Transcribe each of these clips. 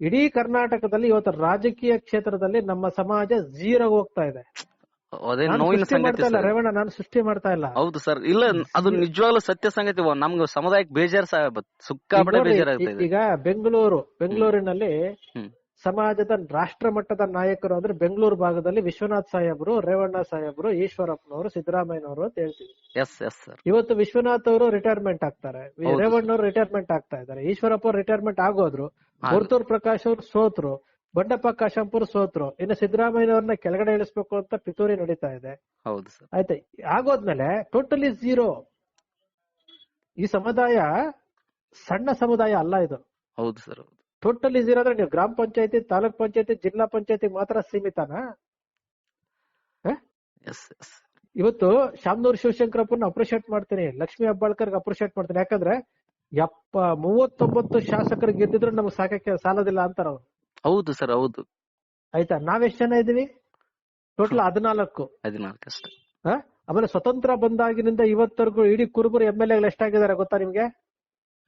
ಇಡೀ ಕರ್ನಾಟಕದಲ್ಲಿ ಇವತ್ತು ರಾಜಕೀಯ ಕ್ಷೇತ್ರದಲ್ಲಿ ನಮ್ಮ ಸಮಾಜ ಝೀರೋ ಹೋಗ್ತಾ ಇದೆ. ರೇವಣ್ಣ ನಾನು ಸೃಷ್ಟಿ ಮಾಡ್ತಾ ಇಲ್ಲ. ಹೌದು ಸರ್. ಇಲ್ಲ ಅದು ನಿಜವಾಗ್ಲೂ ಸತ್ಯ ಸಂಗತಿ. ನಮ್ಗೆ ಸಮುದಾಯಕ್ಕೆ ಬೇಜಾರ್ ಈಗ ಸುಕ್ಕ ನೋಡ್ರಿ, ಬೇಜಾರಾಗ್ತಾ ಇದೆ. ಈಗ ಬೆಂಗಳೂರು ಬೆಂಗಳೂರಿನಲ್ಲಿ ಸಮಾಜದ ರಾಷ್ಟ್ರ ಮಟ್ಟದ ನಾಯಕರು ಅಂದ್ರೆ ಬೆಂಗಳೂರು ಭಾಗದಲ್ಲಿ ವಿಶ್ವನಾಥ್ ಸಾಹೇಬ್ರು ರೇವಣ್ಣ ಸಾಹೇಬ್ರು ಈಶ್ವರಪ್ಪನವರು ಸಿದ್ದರಾಮಯ್ಯನವರು ಅಂತ ಹೇಳ್ತೀವಿ. ಇವತ್ತು ವಿಶ್ವನಾಥ್ ಅವರು ರಿಟೈರ್ಮೆಂಟ್ ಆಗ್ತಾರೆ. ರೇವಣ್ಣ ಅವರು ರಿಟೈರ್ಮೆಂಟ್ ಆಗ್ತಾ ಇದ್ದಾರೆ. ಈಶ್ವರಪ್ಪ ಅವರು ರಿಟೈರ್ಮೆಂಟ್ ಆಗೋದ್ರು ಗುರ್ತೂರ್ ಪ್ರಕಾಶ್ ಅವರು ಸೋತ್ರು ಬಂಡಪ್ಪ ಕಾಶಂಪುರ್ ಸೋತ್ರು ಇನ್ನು ಸಿದ್ದರಾಮಯ್ಯನವ್ರನ್ನ ಕೆಳಗಡೆ ಇಳಿಸ್ಬೇಕು ಅಂತ ಪಿತೂರಿ ನಡೀತಾ ಇದೆ. ಆಯ್ತಾ ಆಗೋದ್ಮೇಲೆ ಟೋಟಲಿ ಝೀರೋ ಈ ಸಮುದಾಯ ಸಣ್ಣ ಸಮುದಾಯ ಅಲ್ಲ ಇದು. ಹೌದು ಸರ್ ಟೋಟಲಿ ಝೀರೋ ಅಂದ್ರೆ ನೀವು ಗ್ರಾಮ ಪಂಚಾಯತಿ ತಾಲೂಕ್ ಪಂಚಾಯತಿ ಜಿಲ್ಲಾ ಪಂಚಾಯತಿ ಮಾತ್ರ ಸೀಮಿತನಾ? ಇವತ್ತು ಶಾಮನೂರ್ ಶಿವಶಂಕರಪ್ಪನ ಅಪ್ರಿಶಿಯೇಟ್ ಮಾಡ್ತೀನಿ. ಲಕ್ಷ್ಮಿ ಹೆಬ್ಬಾಳ್ಕರ್ಗೆ ಅಪ್ರಿಶಿಯೇಟ್ ಮಾಡ್ತೀನಿ. ಯಾಕಂದ್ರೆ ಎಪ್ಪ ಮೂವತ್ತೊಂಬತ್ತು ಶಾಸಕರು ಗೆದ್ದಿದ್ರು ನಮ್ಗೆ ಸಾಕಕ್ಕೆ ಸಾಲದಿಲ್ಲ ಅಂತಾರ ಅವ್ರು ಹೌದು ಸರ್ ಹೌದು. ಆಯ್ತಾ? ನಾವೆಷ್ಟ್ ಜನ ಇದೀವಿ ಟೋಟಲ್ ಹದಿನಾಲ್ಕು. ಹದಿನಾಲ್ಕು ಅಷ್ಟೇ? ಆಮೇಲೆ ಸ್ವತಂತ್ರ ಬಂದಾಗಿನಿಂದ ಇವತ್ತರೆಗೂ ಇಡೀ ಕುರುಬರು ಎಂ ಎಲ್ ಎಷ್ಟಾಗಿದ್ದಾರೆ ಗೊತ್ತಾ ನಿಮ್ಗೆ?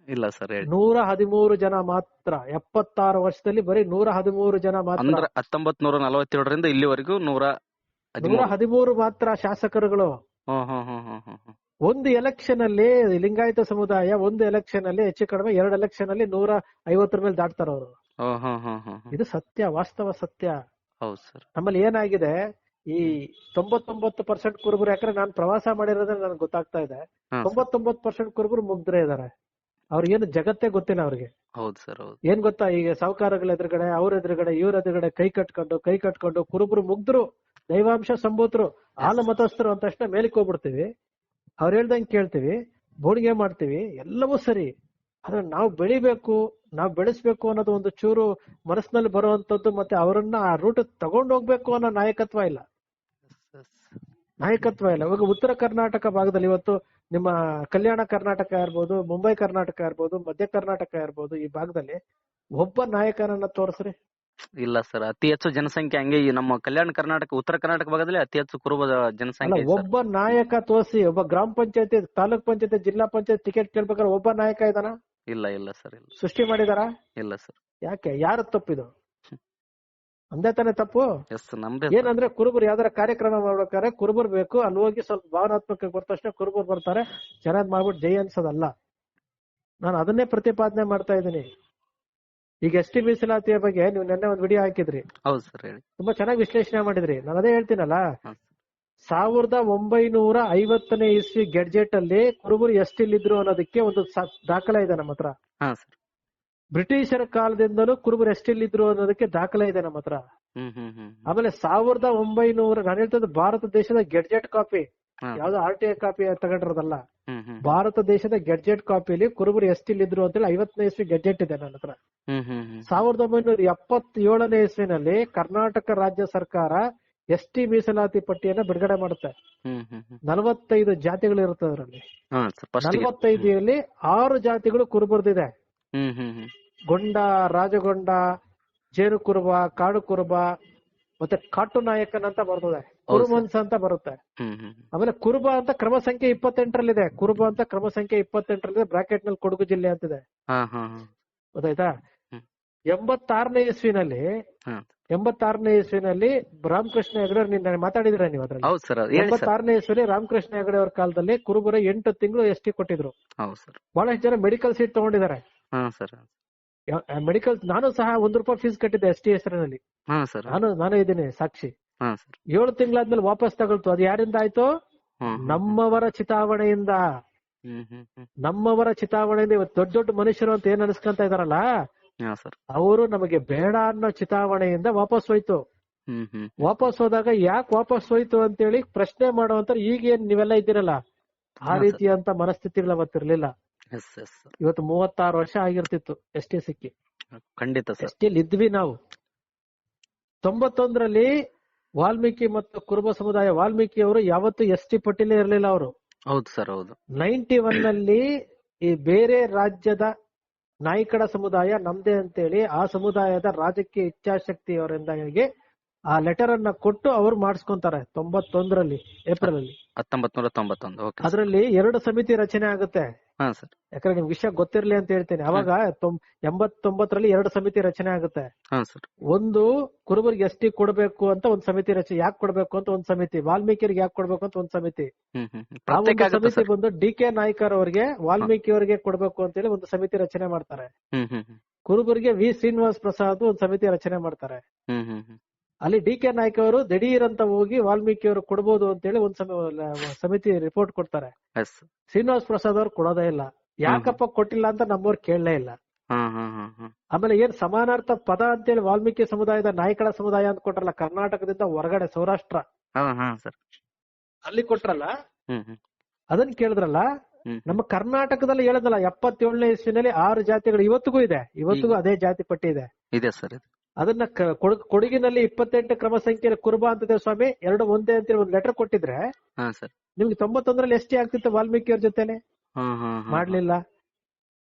ಇಲ್ಲ ಸರ್ ನೂರ ಹದಿಮೂರು ಜನ ಮಾತ್ರ ಎಪ್ಪತ್ತಾರು ವರ್ಷದಲ್ಲಿ ಬರೀ ನೂರ ಹದಿಮೂರು ಜನ ಮಾತ್ರ. ಅಂದ್ರೆ ಹತ್ತೊಂಬತ್ ನೂರ ನಲವತ್ತೇಳರಿಂದ ಇಲ್ಲಿವರೆಗೂ ನೂರ ನೂರ ಹದಿಮೂರು ಮಾತ್ರ ಶಾಸಕರುಗಳು. ಹ್ಮ್ ಹ್ಮ್ ಹ್ಮ್ ಹ್ಮ್ ಹ್ಮ್ ಹ್ಮ್. ಒಂದು ಎಲೆಕ್ಷನ್ ಅಲ್ಲಿ ಲಿಂಗಾಯತ ಸಮುದಾಯ ಒಂದು ಎಲೆಕ್ಷನ್ ಅಲ್ಲಿ ಹೆಚ್ಚು ಕಡಿಮೆ ಎರಡು ಎಲೆಕ್ಷನ್ ಅಲ್ಲಿ ನೂರ ಐವತ್ತರ ಮೇಲೆ ದಾಟ್ತಾರ ಅವರು. ಹ್ಮ್ ಹ್ಮ್ ಹ್ಮ್ ಹ್ಮ್ ಹ್ಮ್. ಇದು ಸತ್ಯ ವಾಸ್ತವ ಸತ್ಯ. ಹೌದು ಸರ್. ನಮ್ಮಲ್ಲಿ ಏನಾಗಿದೆ ಈ ತೊಂಬತ್ತೊಂಬತ್ತು ಪರ್ಸೆಂಟ್ ಕುರುಬರು ಯಾಕಂದ್ರೆ ನಾನು ಪ್ರವಾಸ ಮಾಡಿರೋದ್ರೆ ನನಗೆ ಗೊತ್ತಾಗ್ತಾ ಇದೆ. ಹಾ. ತೊಂಬತ್ತೊಂಬತ್ತು ಪರ್ಸೆಂಟ್ ಕುರುಬರು ಮುಗ್ದ್ರೆ ಇದಾರೆ. ಅವ್ರಿಗೇನು ಜಗತ್ತೇ ಗೊತ್ತಿಲ್ಲ ಅವ್ರಿಗೆ. ಹೌದು ಸರ್ ಹೌದು. ಏನ್ ಗೊತ್ತಾ ಈಗ ಸಾಹುಕಾರಗಳ ಎದುರುಗಡೆ ಅವ್ರ ಎದುರುಗಡೆ ಇವ್ರ ಎದುರುಗಡೆ ಕೈ ಕಟ್ಕೊಂಡು ಕೈ ಕಟ್ಕೊಂಡು ಕುರುಬರು ಮುಗ್ದ್ರು ದೈವಾಂಶ ಸಂಭೂತರು ಹಾಲು ಮತಸ್ಥರು ಅಂತ ತಕ್ಷಣ ಮೇಲಕ್ಕೆ ಹೋಗ್ಬಿಡ್ತೀವಿ. ಅವ್ರು ಹೇಳ್ದಂಗೆ ಕೇಳ್ತೀವಿ ಬೋಣಿಗೆ ಮಾಡ್ತೀವಿ ಎಲ್ಲವೂ ಸರಿ. ಆದ್ರೆ ನಾವು ಬೆಳಿಬೇಕು ನಾವು ಬೆಳೆಸ್ಬೇಕು ಅನ್ನೋದು ಒಂದು ಚೂರು ಮನಸ್ಸಿನಲ್ಲಿ ಬರುವಂತದ್ದು ಮತ್ತೆ ಅವರನ್ನ ಆ ರೂಟ್ ತಗೊಂಡ್ ಹೋಗ್ಬೇಕು ಅನ್ನೋ ನಾಯಕತ್ವ ಇಲ್ಲ. ನಾಯಕತ್ವ ಇಲ್ಲ. ಇವಾಗ ಉತ್ತರ ಕರ್ನಾಟಕ ಭಾಗದಲ್ಲಿ ಇವತ್ತು ನಿಮ್ಮ ಕಲ್ಯಾಣ ಕರ್ನಾಟಕ ಇರ್ಬೋದು ಮುಂಬೈ ಕರ್ನಾಟಕ ಇರ್ಬೋದು ಮಧ್ಯ ಕರ್ನಾಟಕ ಇರ್ಬೋದು ಈ ಭಾಗದಲ್ಲಿ ಒಬ್ಬ ನಾಯಕನನ್ನ ತೋರಿಸ್ರಿ. ಇಲ್ಲ ಸರ್ ಅತಿ ಹೆಚ್ಚು ಜನಸಂಖ್ಯೆ ಹಂಗೆ ಈ ನಮ್ಮ ಕಲ್ಯಾಣ ಕರ್ನಾಟಕ ಉತ್ತರ ಕರ್ನಾಟಕ ಭಾಗದಲ್ಲಿ ಅತಿ ಹೆಚ್ಚು ಕುರುಬ ಜನಸಂಖ್ಯೆ ಒಬ್ಬ ನಾಯಕ ತೋರಿಸಿ ಒಬ್ಬ ಗ್ರಾಮ ಪಂಚಾಯತಿ ತಾಲೂಕ್ ಪಂಚಾಯತಿ ಜಿಲ್ಲಾ ಪಂಚಾಯತ್ ಟಿಕೆಟ್ ಕೇಳ್ಬೇಕಾದ್ರೆ ಒಬ್ಬ ನಾಯಕ ಇದಾನ ಇಲ್ಲ ಇಲ್ಲ ಸರ್ ಇಲ್ಲ. ಸೃಷ್ಟಿ ಮಾಡಿದಾರ? ಇಲ್ಲ ಸರ್. ಯಾಕೆ ಯಾರು ತಪ್ಪಿದು? ಅಂದೇ ತಾನೇ ತಪ್ಪು. ಏನಂದ್ರೆ ಕುರುಬರು ಯಾವ್ದಾರ ಕಾರ್ಯಕ್ರಮ ಮಾಡ್ಬೇಕಾದ್ರೆ ಕುರುಬರು ಬೇಕು ಅಲ್ಲಿ ಹೋಗಿ ಸ್ವಲ್ಪ ಭಾವನಾತ್ಮಕ ಬರ್ತ ತಕ್ಷಣ ಕುರುಬರು ಬರ್ತಾರೆ. ಚೆನ್ನಾಗ್ ಮಾಡ್ಬಿಟ್ಟು ಜೈ ಅನ್ಸೋದಲ್ಲ. ನಾನು ಅದನ್ನೇ ಪ್ರತಿಪಾದನೆ ಮಾಡ್ತಾ ಇದ್ದೀನಿ. ಈಗ ಎಸ್ ಟಿ ಮೀಸಲಾತಿಯ ಬಗ್ಗೆ ನೀವು ನಿನ್ನೆ ಒಂದು ವಿಡಿಯೋ ಹಾಕಿದ್ರಿ. ಹೌದು ಸರ್ ಹೇಳಿ. ತುಂಬಾ ಚೆನ್ನಾಗಿ ವಿಶ್ಲೇಷಣೆ ಮಾಡಿದ್ರಿ. ನಾನು ಅದೇ ಹೇಳ್ತೀನಲ್ಲ. ಸಾವಿರದ ಒಂಬೈನೂರ ಐವತ್ತನೇ ಇಸ್ವಿ ಗೆಡ್ಜೆಟ್ ಅಲ್ಲಿ ಕುರುಬರು ಎಷ್ಟಿಲ್ಲಿದ್ರು ಅನ್ನೋದಕ್ಕೆ ಒಂದು ದಾಖಲೆ ಇದೆ ನಮ್ಮ ಹತ್ರ. ಬ್ರಿಟಿಷರ ಕಾಲದಿಂದಲೂ ಕುರುಬರು ಎಷ್ಟಿಲ್ಲಿದ್ರು ಅನ್ನೋದಕ್ಕೆ ದಾಖಲೆ ಇದೆ ನಮ್ಮ ಹತ್ರ. ಆಮೇಲೆ ಸಾವಿರದ ಒಂಬೈನೂರ ನಾನು ಹೇಳ್ತದ ಭಾರತ ದೇಶದ ಗೆಡ್ಜೆಟ್ ಕಾಪಿ. ಯಾವ್ದೋ ಆರ್ ಟಿ ಐ ಕಾಪಿ ತಗೊಂಡಿರೋದಲ್ಲ. ಭಾರತ ದೇಶದ ಗೆಡ್ಜೆಟ್ ಕಾಪಿಯಲ್ಲಿ ಕುರುಬರು ಎಷ್ಟಿಲ್ಲಿದ್ರು ಅಂತೇಳಿ ಐವತ್ತನೇ ಇಸ್ವಿ ಗೆಡ್ಜೆಟ್ ಇದೆ ನನ್ನ ಹತ್ರ. ಸಾವಿರದ ಒಂಬೈನೂರ ಎಪ್ಪತ್ತೇಳನೇ ಇಸ್ವಿನಲ್ಲಿ ಕರ್ನಾಟಕ ರಾಜ್ಯ ಸರ್ಕಾರ ಎಸ್ ಟಿ ಮೀಸಲಾತಿ ಪಟ್ಟಿಯನ್ನ ಬಿಡುಗಡೆ ಮಾಡುತ್ತೆ. ನಲವತ್ತೈದು ಜಾತಿಗಳು ಇರುತ್ತೆ ಅದರಲ್ಲಿ ನಲವತ್ತೈದು ಆರು ಜಾತಿಗಳು ಕುರುಬರ್ದಿದೆ. ಗೊಂಡ ರಾಜಗೊಂಡ ಜೇನು ಕುರುಬ ಕಾಡು ಕುರುಬ ಮತ್ತೆ ಕಾಟು ನಾಯಕನ್ ಅಂತ ಬರ್ತದೆ. ಕುರುಮನ್ಸ್ ಅಂತ ಬರುತ್ತೆ. ಆಮೇಲೆ ಕುರುಬ ಅಂತ ಕ್ರಮ ಸಂಖ್ಯೆ ಇಪ್ಪತ್ತೆಂಟರಲ್ಲಿದೆ. ಕುರುಬ ಅಂತ ಕ್ರಮ ಸಂಖ್ಯೆ ಇಪ್ಪತ್ತೆಂಟರಲ್ಲಿದೆ. ಬ್ರಾಕೆಟ್ನಲ್ಲಿ ಕೊಡಗು ಜಿಲ್ಲೆ ಅಂತಿದೆ. ಗೊತ್ತಾಯ್ತಾ. ಎಂಬತ್ತಾರನೇ ಇಸ್ವಿನಲ್ಲಿ ಎಂಬತ್ತಾರನೇ ಇಸ್ವಿನಲ್ಲಿ ರಾಮಕೃಷ್ಣ ಹೆಗಡೆ ನಿನ್ನೆ ಮಾತಾಡಿದ್ರ ನೀವು ಅದ್ರಲ್ಲಿ. ಎಂಬತ್ತಾರನೇ ಇಸ್ವಿನಲ್ಲಿ ರಾಮಕೃಷ್ಣ ಹೆಗಡೆ ಅವ್ರ ಕಾಲದಲ್ಲಿ ಕುರುಬರ ಎಂಟು ತಿಂಗಳು ಎಸ್ ಟಿ ಕೊಟ್ಟಿದ್ರು. ಬಹಳಷ್ಟು ಜನ ಮೆಡಿಕಲ್ ಸೀಟ್ ತಗೊಂಡಿದ್ದಾರೆ. ಮೆಡಿಕಲ್ ನಾನು ಸಹ ಒಂದ್ ರೂಪಾಯಿ ಫೀಸ್ ಕಟ್ಟಿದ್ದೆ ಎಸ್ ಟಿ ಹೆಸರಿನಲ್ಲಿ ನಾನು ನಾನು ಇದ್ದೀನಿ ಸಾಕ್ಷಿ. ಏಳು ತಿಂಗಳಾದ್ಮೇಲೆ ವಾಪಸ್ ತಗೊಳ್ತು. ಅದು ಯಾರಿಂದ ಆಯ್ತು? ನಮ್ಮವರ ಚಿತಾವಣೆಯಿಂದ. ನಮ್ಮವರ ಚಿತಾವಣೆಯಿಂದ ಇವತ್ತು ದೊಡ್ಡ ದೊಡ್ಡ ಮನುಷ್ಯರು ಅಂತ ಏನ್ ಅನ್ಸ್ಕೊಂತ ಇದಾರಲ್ಲ? ಅವರು ನಮಗೆ ಬೇಡ ಅನ್ನೋ ಚಿತಾವಣೆಯಿಂದ ವಾಪಸ್ ಹೋಯ್ತು. ವಾಪಸ್ ಹೋದಾಗ ಯಾಕೆ ವಾಪಸ್ ಹೋಯ್ತು ಅಂತೇಳಿ ಪ್ರಶ್ನೆ ಮಾಡುವಂತ ಈಗೇನ್ ನೀವೆಲ್ಲ ಇದ್ದೀರಲ್ಲ? ಆ. ರೀತಿಯಂತ ಮನಸ್ಥಿತಿಗಳು ಅವತ್ತಿರ್ಲಿಲ್ಲ. ಇವತ್ತು ಮೂವತ್ತಾರು ವರ್ಷ ಆಗಿರ್ತಿತ್ತು ಎಸ್ ಟಿ ಸಿಕ್ಕಿ ಖಂಡಿತ ಎಸ್ ಟಿ ಇದ್ವಿ ನಾವು. ತೊಂಬತ್ತೊಂದರಲ್ಲಿ ವಾಲ್ಮೀಕಿ ಮತ್ತು ಕುರುಬ ಸಮುದಾಯ ವಾಲ್ಮೀಕಿ ಅವರು ಯಾವತ್ತು ಎಸ್ ಟಿ ಪಟ್ಟಿಲೇ ಇರಲಿಲ್ಲ ಅವರು. ಹೌದು ಸರ್ ಹೌದು. ನೈನ್ಟಿ ಒನ್ನಲ್ಲಿ ಈ ಬೇರೆ ರಾಜ್ಯದ ನಾಯ್ಕಡ ಸಮುದಾಯ ನಮ್ದೇ ಅಂತೇಳಿ ಆ ಸಮುದಾಯದ ರಾಜಕೀಯ ಇಚ್ಛಾಶಕ್ತಿ ಅವರಿಂದಾಗಿ ಆ ಲೆಟರ್ ಅನ್ನ ಕೊಟ್ಟು ಅವ್ರು ಮಾಡಿಸ್ಕೊಂತಾರೆ ತೊಂಬತ್ತೊಂದರಲ್ಲಿ ಏಪ್ರಿಲ್ ಅಲ್ಲಿ ಹತ್ತೊಂಬತ್ ನೂರ ತೊಂಬತ್ತೊಂದು ಓಕೆ ಅದರಲ್ಲಿ ಎರಡು ಸಮಿತಿ ರಚನೆ ಆಗುತ್ತೆ. ಹಾ ಸರ್ ಯಾಕಂದ್ರೆ ನಿಮ್ ವಿಷಯ ಗೊತ್ತಿರ್ಲಿ ಅಂತ ಹೇಳ್ತೀನಿ. ಅವಾಗ ಎಂಬತ್ತೊಂಬತ್ತರಲ್ಲಿ ಎರಡು ಸಮಿತಿ ರಚನೆ ಆಗುತ್ತೆ. ಹಾ ಸರ್ ಒಂದು ಕುರುಬರಿಗೆ ಎಸ್ ಟಿ ಕೊಡಬೇಕು ಅಂತ ಒಂದ್ ಸಮಿತಿ ರಚನೆ ಯಾಕೆ ಕೊಡಬೇಕು ಅಂತ ಒಂದ್ ಸಮಿತಿ ವಾಲ್ಮೀಕಿಯರಿಗೆ ಯಾಕೆ ಕೊಡ್ಬೇಕು ಅಂತ ಒಂದ್ ಸಮಿತಿ. ಆ ಒಂದು ಸಮಿತಿ ಬಂದು ಡಿ ಕೆ ನಾಯ್ಕರ್ ಅವರಿಗೆ ವಾಲ್ಮೀಕಿ ಅವರಿಗೆ ಕೊಡ್ಬೇಕು ಅಂತ ಹೇಳಿ ಒಂದು ಸಮಿತಿ ರಚನೆ ಮಾಡ್ತಾರೆ. ಕುರುಬರಿಗೆ ವಿ ಶ್ರೀನಿವಾಸ್ ಪ್ರಸಾದ್ ಒಂದು ಸಮಿತಿ ರಚನೆ ಮಾಡ್ತಾರೆ. ಅಲ್ಲಿ ಡಿ ಕೆ ನಾಯ್ಕ ಅವರು ದಿಢೀರ್ ಅಂತ ಹೋಗಿ ವಾಲ್ಮೀಕಿ ಅವರು ಕೊಡ್ಬೋದು ಅಂತ ಹೇಳಿ ಒಂದ್ ಸಮ- ಸಮಿತಿ ರಿಪೋರ್ಟ್ ಕೊಡ್ತಾರೆ. ಶ್ರೀನಿವಾಸ್ ಪ್ರಸಾದ್ ಅವ್ರು ಕೊಡೋದೇ ಇಲ್ಲ. ಯಾಕಪ್ಪ ಕೊಟ್ಟಿಲ್ಲ ಅಂತ ನಮ್ಮವ್ರು ಕೇಳಲೇ ಇಲ್ಲ. ಆಮೇಲೆ ಏನ್ ಸಮಾನಾರ್ಥ ಪದ ಅಂತೇಳಿ ವಾಲ್ಮೀಕಿ ಸಮುದಾಯದ ನಾಯಕಳ ಸಮುದಾಯ ಅಂತ ಕೊಟ್ರಲ್ಲ ಕರ್ನಾಟಕದಿಂದ ಹೊರಗಡೆ ಸೌರಾಷ್ಟ್ರ. ಅಲ್ಲಿ ಕೊಟ್ರಲ್ಲ? ಅದನ್ನ ಕೇಳಿದ್ರಲ್ಲ? ನಮ್ಮ ಕರ್ನಾಟಕದಲ್ಲಿ ಹೇಳದಲ್ಲ ಎಪ್ಪತ್ತೇಳನೇ ಇಸ್ವಿನಲ್ಲಿ ಆರು ಜಾತಿಗಳು ಇವತ್ತಿಗೂ ಇದೆ. ಇವತ್ತಿಗೂ ಅದೇ ಜಾತಿ ಪಟ್ಟಿ ಇದೆ. ಇದೆ ಸರ್ ಇದು. ಅದನ್ನ ಕೊಡಗಿನಲ್ಲಿ ಇಪ್ಪತ್ತೆಂಟು ಕ್ರಮ ಸಂಖ್ಯೆ ಕುರುಬ ಅಂತ ಸ್ವಾಮಿ ಎರಡು ಒಂದೇ ಅಂತ ಒಂದು ಲೆಟರ್ ಕೊಟ್ಟಿದ್ರೆ ನಿಮ್ಗೆ ತೊಂಬತ್ತೊಂದ್ರಲ್ಲಿ ಎಷ್ಟೇ ಆಗ್ತಿತ್ತು ವಾಲ್ಮೀಕಿ ಅವ್ರ ಜೊತೆನೆ ಮಾಡ್ಲಿಲ್ಲ.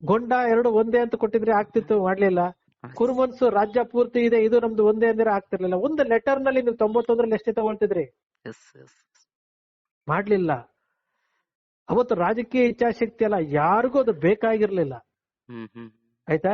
ಗೊಂಡ ಎರಡು ಒಂದೇ ಅಂತ ಕೊಟ್ಟಿದ್ರೆ ಆಗ್ತಿತ್ತು ಮಾಡ್ಲಿಲ್ಲ. ಕುರುಮನ್ಸು ರಾಜ್ಯ ಪೂರ್ತಿ ಇದೆ ಇದು ನಮ್ದು ಒಂದೇ ಅಂದ್ರೆ ಆಗ್ತಿರ್ಲಿಲ್ಲ. ಒಂದು ಲೆಟರ್ನಲ್ಲಿ ನೀವು ತೊಂಬತ್ತೊಂದ್ರಲ್ಲಿ ಎಷ್ಟೇ ತಗೊಳ್ತಿದ್ರಿ? ಮಾಡ್ಲಿಲ್ಲ. ಅವತ್ತು ರಾಜಕೀಯ ಇಚ್ಛಾಶಕ್ತಿ ಅಲ್ಲ ಯಾರಿಗೂ ಅದು ಬೇಕಾಗಿರ್ಲಿಲ್ಲ. ಆಯ್ತಾ?